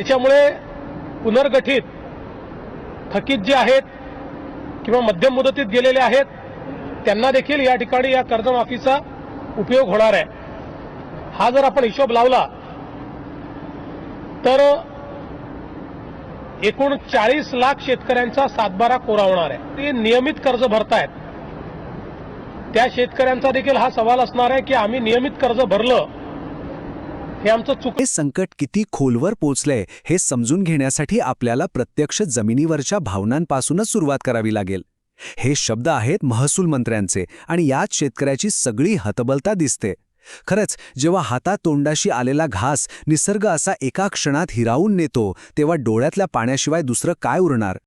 त्याच्यामुळे पुनर्गठित थकीत जे आहेत किंवा मध्यम मुदतीत गेलेले आहेत त्यांना देखील या ठिकाणी या कर्जमाफीचा उपयोग होणार आहे. हा जर आपण हिशोब लावला तर एकूण चाळीस लाख शेतकऱ्यांचा सातबारा कोरा होणार आहे. ते नियमित कर्ज भरतायत. त्या शेतकऱ्यांचा देखील हा सवाल असणार आहे की आम्ही नियमित कर्ज भरलं हे आमचं चुक हे संकट किती खोलवर पोचलंय हे समजून घेण्यासाठी आपल्याला प्रत्यक्ष जमिनीवरच्या भावनांपासूनच सुरुवात करावी लागेल. हे शब्द आहेत महसूल मंत्र्यांचे आणि यात शेतकऱ्याची सगळी हतबलता दिसते. खरंच जेव्हा हातातोंडाशी आलेला घास निसर्ग असा एका क्षणात हिरावून नेतो तेव्हा डोळ्यातल्या पाण्याशिवाय दुसरं काय उरणार?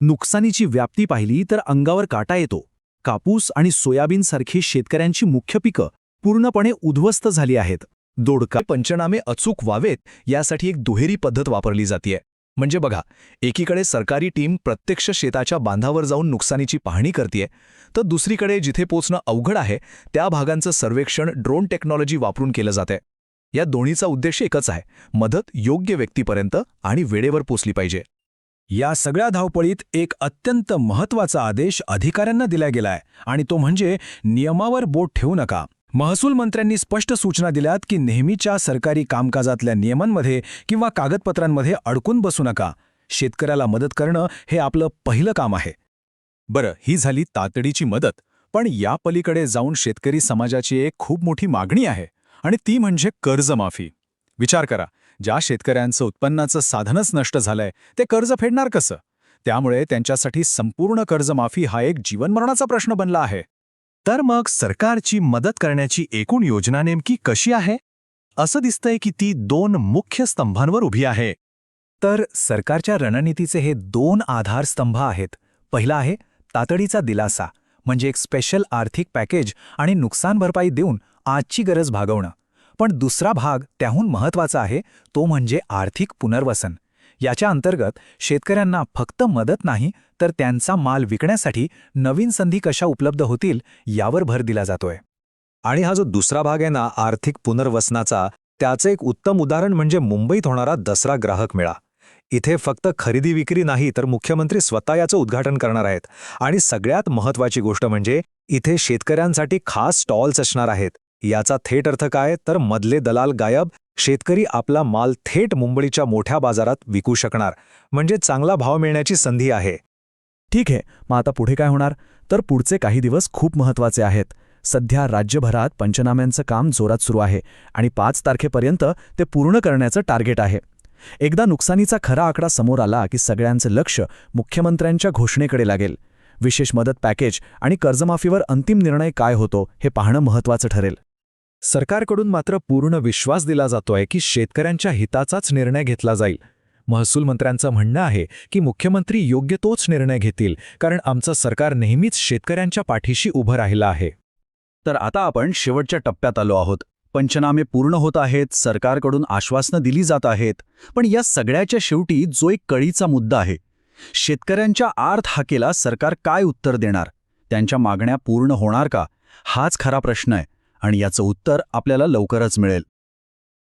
नुकसानीची व्याप्ती पाहिली तर अंगावर काटा येतो. कापूस आणि सोयाबीनसारखी शेतकऱ्यांची मुख्य पिकं पूर्णपणे उद्ध्वस्त झाली आहेत. दोडका पंचनामे अचूक व्हावेत यासाठी एक दुहेरी पद्धत वापरली जाते म्हणजे बघा एकीकडे सरकारी टीम प्रत्यक्ष शेताच्या बांधावर जाऊन नुकसानीची पाहणी करते तर दुसरीकडे जिथे पोचणं अवघड आहे त्या भागांचं सर्वेक्षण ड्रोन टेक्नॉलॉजी वापरून केलं जाते या दोन्हीचा उद्देश एकच आहे मदत योग्य व्यक्तीपर्यंत आणि वेळेवर पोचली पाहिजे. या सगळ्या धावपळीत एक अत्यंत महत्त्वाचा आदेश अधिकाऱ्यांना दिला गेलाय आणि तो म्हणजे नियमावर बोट ठेवू नका. महसूल मंत्र्यांनी स्पष्ट सूचना दिल्यात की नेहमीच्या सरकारी कामकाजातल्या नियमांमध्ये किंवा कागदपत्रांमध्ये अडकून बसू नका. शेतकऱ्याला मदत करणं हे आपलं पहिलं काम आहे. बरं ही झाली तातडीची मदत पण या पलीकडे जाऊन शेतकरी समाजाची एक खूप मोठी मागणी आहे आणि ती म्हणजे कर्जमाफी. विचार करा ज्या शेतकऱ्यांचं उत्पन्नाचं साधनच नष्ट झालंय ते कर्ज फेडणार कसं? त्यामुळे त्यांच्यासाठी संपूर्ण कर्जमाफी हा एक जीवनमरणाचा प्रश्न बनला आहे. तर मग सरकारची मदत करण्याची एकूण योजना नेमकी कशी आहे? असं दिसतंय की ती दोन मुख्य स्तंभांवर उभी आहे. तर सरकारच्या रणनीतीचे हे दोन आधारस्तंभ आहेत. पहिला आहे तातडीचा दिलासा म्हणजे एक स्पेशल आर्थिक पॅकेज आणि नुकसान भरपाई देऊन आजची गरज भागवणं. पण दुसरा भाग त्याहून महत्त्वाचा आहे तो म्हणजे आर्थिक पुनर्वसन. याच्या अंतर्गत शेतकऱ्यांना फक्त मदत नाही तर त्यांचा माल विकण्यासाठी नवीन संधी कशा उपलब्ध होतील यावर भर दिला जातोय. आणि हा जो दुसरा भाग आहे ना आर्थिक पुनर्वसनाचा त्याचं एक उत्तम उदाहरण म्हणजे मुंबईत होणारा दसरा ग्राहक मेळा. इथे फक्त खरेदी विक्री नाही तर मुख्यमंत्री स्वतः याचं उद्घाटन करणार आहेत. आणि सगळ्यात महत्त्वाची गोष्ट म्हणजे इथे शेतकऱ्यांसाठी खास स्टॉल्स असणार आहेत. याचा थेट अर्थ काय? तर मधले दलाल गायब शेतकरी आपला माल थेट मुंबईच्या मोठ्या बाजारात विकू शकणार. म्हणजे चांगला भाव मिळण्याची संधी आहे. ठीक आहे मग आता पुढे काय होणार? तर पुढचे काही दिवस खूप महत्त्वाचे आहेत. सध्या राज्यभरात पंचनाम्यांचं काम जोरात सुरू आहे आणि पाच तारखेपर्यंत ते पूर्ण करण्याचं टार्गेट आहे. एकदा नुकसानीचा खरा आकडा समोर आला की सगळ्यांचं लक्ष मुख्यमंत्र्यांच्या घोषणेकडे लागेल. विशेष मदत पॅकेज आणि कर्जमाफीवर अंतिम निर्णय काय होतो हे पाहणं महत्वाचं ठरेल. सरकारकडून मात्र पूर्ण विश्वास दिला जातोय की शेतकऱ्यांच्या हिताचाच निर्णय घेतला जाईल. महसूल मंत्र्यांचं म्हणणं आहे की मुख्यमंत्री योग्य तोच निर्णय घेतील कारण आमचं सरकार नेहमीच शेतकऱ्यांच्या पाठीशी उभं राहिलं आहे. तर आता आपण शेवटच्या टप्प्यात आलो आहोत. पंचनामे पूर्ण होत आहेत सरकारकडून आश्वासनं दिली जात आहेत पण या सगळ्याच्या शेवटी जो एक कळीचा मुद्दा आहे शेतकऱ्यांच्या आर्थ हाकेला सरकार काय उत्तर देणार? त्यांच्या मागण्या पूर्ण होणार का? हाच खरा प्रश्न आहे. आणि याचं उत्तर आपल्याला लवकरच मिळेल.